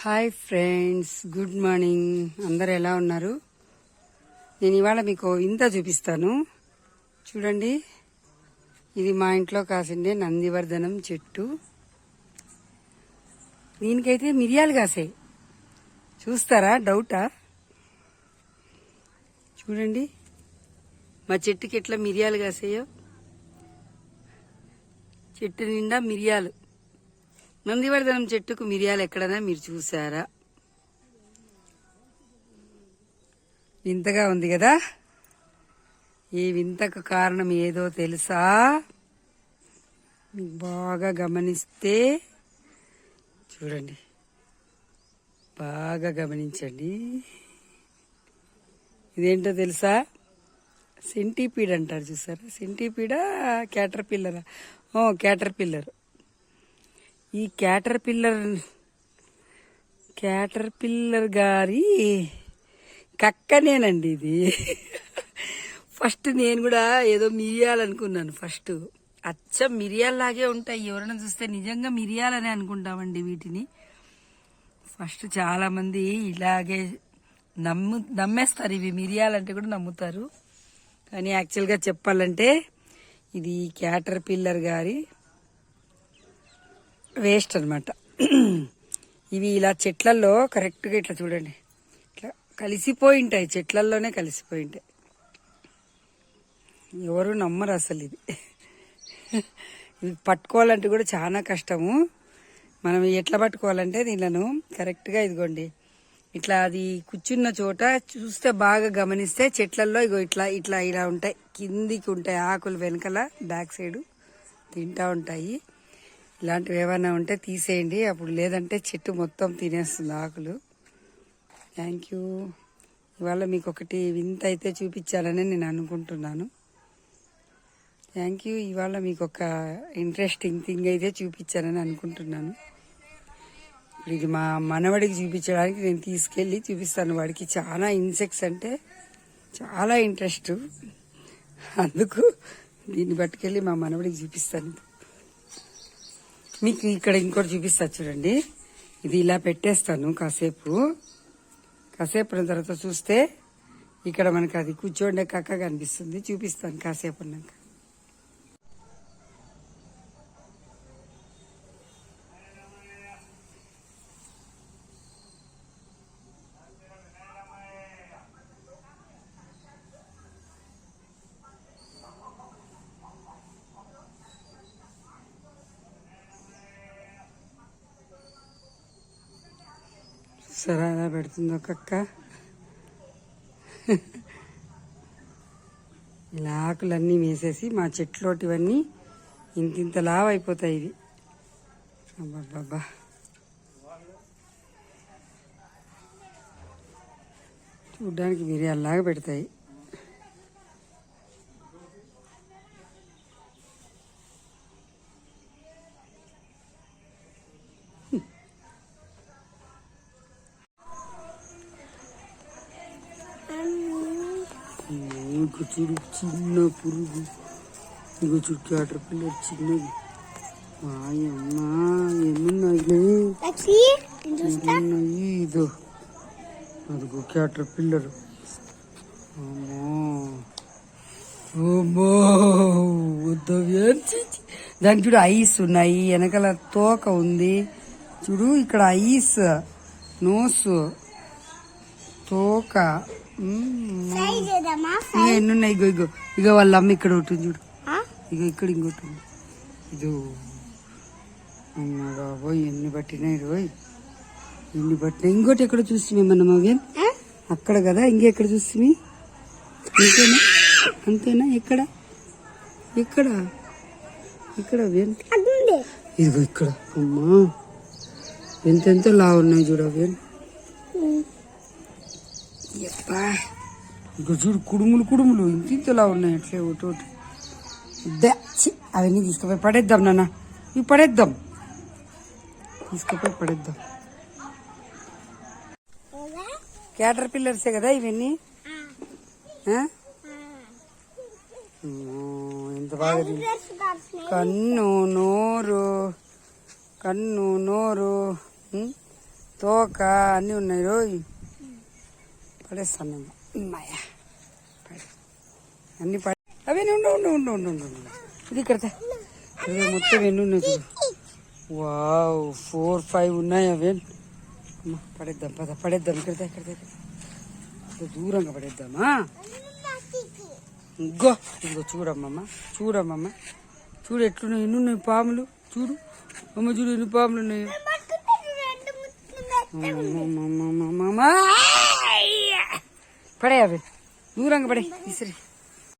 Hi friends good morning. అందరు ఎలా ఉన్నారు? నేను ఇవాళ మీకు ఇంత చూపిస్తాను. చూడండి ఇది మా ఇంట్లో కాసిండే నందివర్ధనం చెట్టు. దీనికైతే మిరియాలు కాసాయి. చూస్తారా? డౌటా? చూడండి మా చెట్టుకి ఎట్లా మిరియాలు కాసాయో. చెట్టు నిండా మిరియాలు. నందివర్ధనం చెట్టుకు మిరియాలు ఎక్కడైనా? మీరు చూసారా వింతగా ఉంది కదా? ఈ వింతకు కారణం ఏదో తెలుసా? మీకు బాగా గమనిస్తే చూడండి. బాగా గమనించండి. ఇదేంటో తెలుసా? సెంటీపీడ్ అంటారు చూసారా? సెంటీపీడా క్యాటర్ పిల్లరా ఓ క్యాటర్ పిల్లర్ ఈ క్యాటర్ పిల్లర్ క్యాటర్ పిల్లర్ గారి కక్కనేనండి ఇది. ఫస్ట్ నేను కూడా ఏదో మిరియాలనుకున్నాను ఫస్ట్. అచ్చం మిరియాల్లాగే ఉంటాయి. ఎవరైనా చూస్తే నిజంగా మిరియాలనే అనుకుంటామండి వీటిని. ఫస్ట్ చాలామంది ఇలాగే నమ్ము నమ్మేస్తారు. ఇవి మిరియాలంటే కూడా నమ్ముతారు. కానీ యాక్చువల్గా చెప్పాలంటే ఇది క్యాటర్ పిల్లర్ గారి వేస్ట్ అనమాట ఇవి ఇలా చెట్లల్లో కరెక్ట్గా ఇట్లా చూడండి. ఇట్లా కలిసిపోయి ఉంటాయి చెట్లల్లోనే కలిసిపోయి ఉంటాయి. ఎవరు నమ్మరు అసలు ఇది. ఇవి పట్టుకోవాలంటే కూడా చాలా కష్టము. మనం ఎట్లా పట్టుకోవాలంటే దీళ్ళను కరెక్ట్గా ఇదిగోండి. ఇట్లా అది కూర్చున్న చోట చూస్తే బాగా గమనిస్తే చెట్లల్లో ఇగో ఇట్లా ఇట్లా ఇలా ఉంటాయి. కిందికి ఉంటాయి ఆకులు వెనకల బ్యాక్ సైడ్ తింటా ఉంటాయి. ఇలాంటివి ఏమైనా ఉంటే తీసేయండి. అప్పుడు లేదంటే చెట్టు మొత్తం తినేస్తుంది ఆకులు. థ్యాంక్ యూ ఇవాళ మీకు ఒకటి వింత అయితే చూపించాలని నేను అనుకుంటున్నాను. థ్యాంక్ యూ ఇవాళ మీకు ఒక ఇంట్రెస్టింగ్ థింగ్ అయితే చూపించానని అనుకుంటున్నాను. ఇప్పుడు ఇది మా మనవడికి చూపించడానికి నేను తీసుకెళ్ళి చూపిస్తాను. వాడికి చాలా ఇన్సెక్ట్స్ అంటే చాలా ఇంట్రెస్ట్ అందుకు దీన్ని పట్టుకెళ్ళి మా మనవడికి చూపిస్తాను. మీకు ఇక్కడ ఇంకోటి చూపిస్తా చూడండి. ఇది ఇలా పెట్టేస్తాను కాసేపు. కాసేపు తర్వాత చూస్తే ఇక్కడ మనకి అది కూర్చోండే కక్క కనిపిస్తుంది. చూపిస్తాను కాసేపు ఉన్నాక. సరే పెడుతుంది ఒక్కొక్క. ఇలా ఆకులన్నీ వేసేసి మా చెట్లోటివన్నీ ఇంత ఇంత లావు అయిపోతాయి ఇవి. అబ్బాబ్బా చూడ్డానికి మిరియాల్లాగా పెడతాయి. చూడు చిన్న పురుగు. ఇగో చూడు క్యాటర్ పిల్లర్ చిన్నది. అమ్మా ఎన్నున్నాయి ఎన్నున్నాయి ఇదో. అదిగో క్యాటర్ పిల్లర్. అమ్మో. వద్దవి దానికి చూడు ఐస్ ఉన్నాయి. వెనకాల తోక ఉంది. చూడు ఇక్కడ ఐస్ నోసు తోక. ఎన్ని ఉన్నాయి ఇగో ఇగో ఇక వాళ్ళ అమ్మ ఇక్కడ ఒకటి చూడు. ఇక ఇక్కడ ఇంకోటి ఇదో అమ్మ బాబోయ్ ఎన్ని పట్టినాయి రోయ్ ఎన్ని పట్టినాయి? ఇంకోటి ఎక్కడ చూస్తుంది మనం అవి అక్కడ కదా ఇంకెక్కడ చూస్తుంది అంతేనా అంతేనా? ఎక్కడ? ఎక్కడ? వేన్ ఇదిగో ఇక్కడ. అమ్మా. ఎంతెంత లా ఉన్నాయి చూడ వేన్ యప్పా ఇక చూడు కుడుములు కుడుములు. ఇంత ఇంతలా ఉన్నాయి అట్లే ఒకటి ఛీ, అవన్నీ తీసుకుపోయి పడేద్దాం నాన్న. ఇవి పడేద్దాం. తీసుకుపోయి పడేద్దాం. క్యాటర్ పిల్లర్సే కదా ఇవన్నీ? ఎంత బాగా కన్ను నోరు కన్ను నోరు? తోక అన్నీ ఉన్నాయి రోయ్. పడేస్తాను నేను అమ్మాయ్యా పడే. అన్ని పడే. అవి ఉండు ఉండు ఉండు ఉండు ఉండు. ఇది ఇక్కడ. ఇదిగో మొత్తం ఎన్ని ఉన్నాయి చూడు. వావ్ ఫోర్ ఫైవ్ ఉన్నాయి అవి. అమ్మ పడేద్దాం పద పడేద్దాం. ఇక్కడ ఇక్కడ. ఇదిగో దూరంగా పడేద్దామా? ఇంకో ఇంకో చూడమ్మమ్మ చూడమ్మమ్మ. చూడు ఎట్లున్నాయి ఎన్ని ఉన్నాయి పాములు? చూడు. అమ్మ చూడు ఎన్ని పాములు ఉన్నాయి. అమ్మమ్మమ్మమ్మమ్మమ్మ. పడే అవి దూరంగా పడే ఇసరి